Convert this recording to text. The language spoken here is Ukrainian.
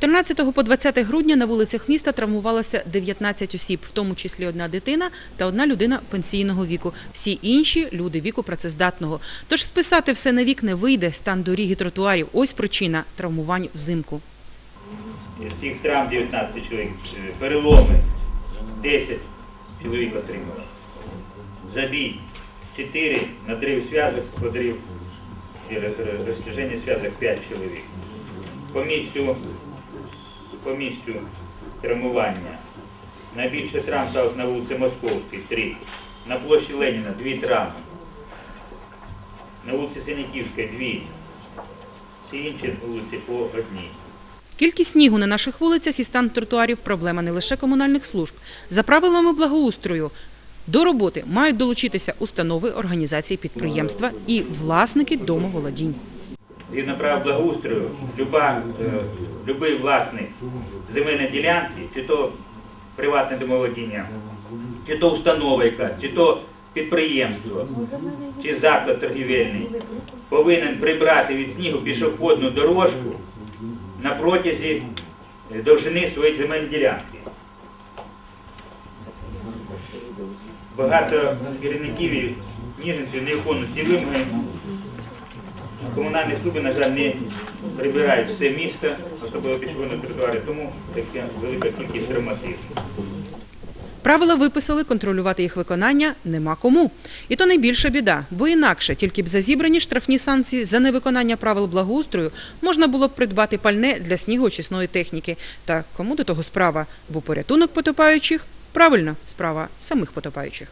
14 по 20 грудня на вулицях міста травмувалося 19 осіб, в тому числі одна дитина та одна людина пенсійного віку. Всі інші – люди віку працездатного. Тож списати все на вік не вийде, стан доріг і тротуарів – ось причина травмувань взимку. Цих травм 19 чоловік, е, переломи 10 чоловік отримав. Забій 4, надрив зв'язок, подрив ро- ро- розтяження зв'язок 5 чоловік. По місцю травмування. Найбільше травм сталося на вулиці Московській 3. На площі Леніна 2 травми. На вулиці Синяківській 2. Всі інші вулиці по одній. Кількість снігу на наших вулицях і стан тротуарів – проблема не лише комунальних служб. За правилами благоустрою до роботи мають долучитися установи, організації, підприємства і власники домоволодінь. Згідно права благоустрою, люба, е, любий власник земельної ділянки, чи то приватне домоволодіння, чи то установа якась, чи то підприємство, чи заклад торгівельний, повинен прибрати від снігу пішохідну дорожку на протязі е, довжини своєї земельної ділянки. Багато керівників і ніженців не виконують ці вимоги. Комунальні служби, на жаль, не прибирають все місто, особливо пішохідні тротуари, тому така велика кількість травматизму. Правила виписали, контролювати їх виконання нема кому. І то найбільша біда, бо інакше тільки б за зібрані штрафні санкції за невиконання правил благоустрою можна було б придбати пальне для снігоочисної техніки. Та кому до того справа? Бо порятунок потопаючих – правильно, справа самих потопаючих.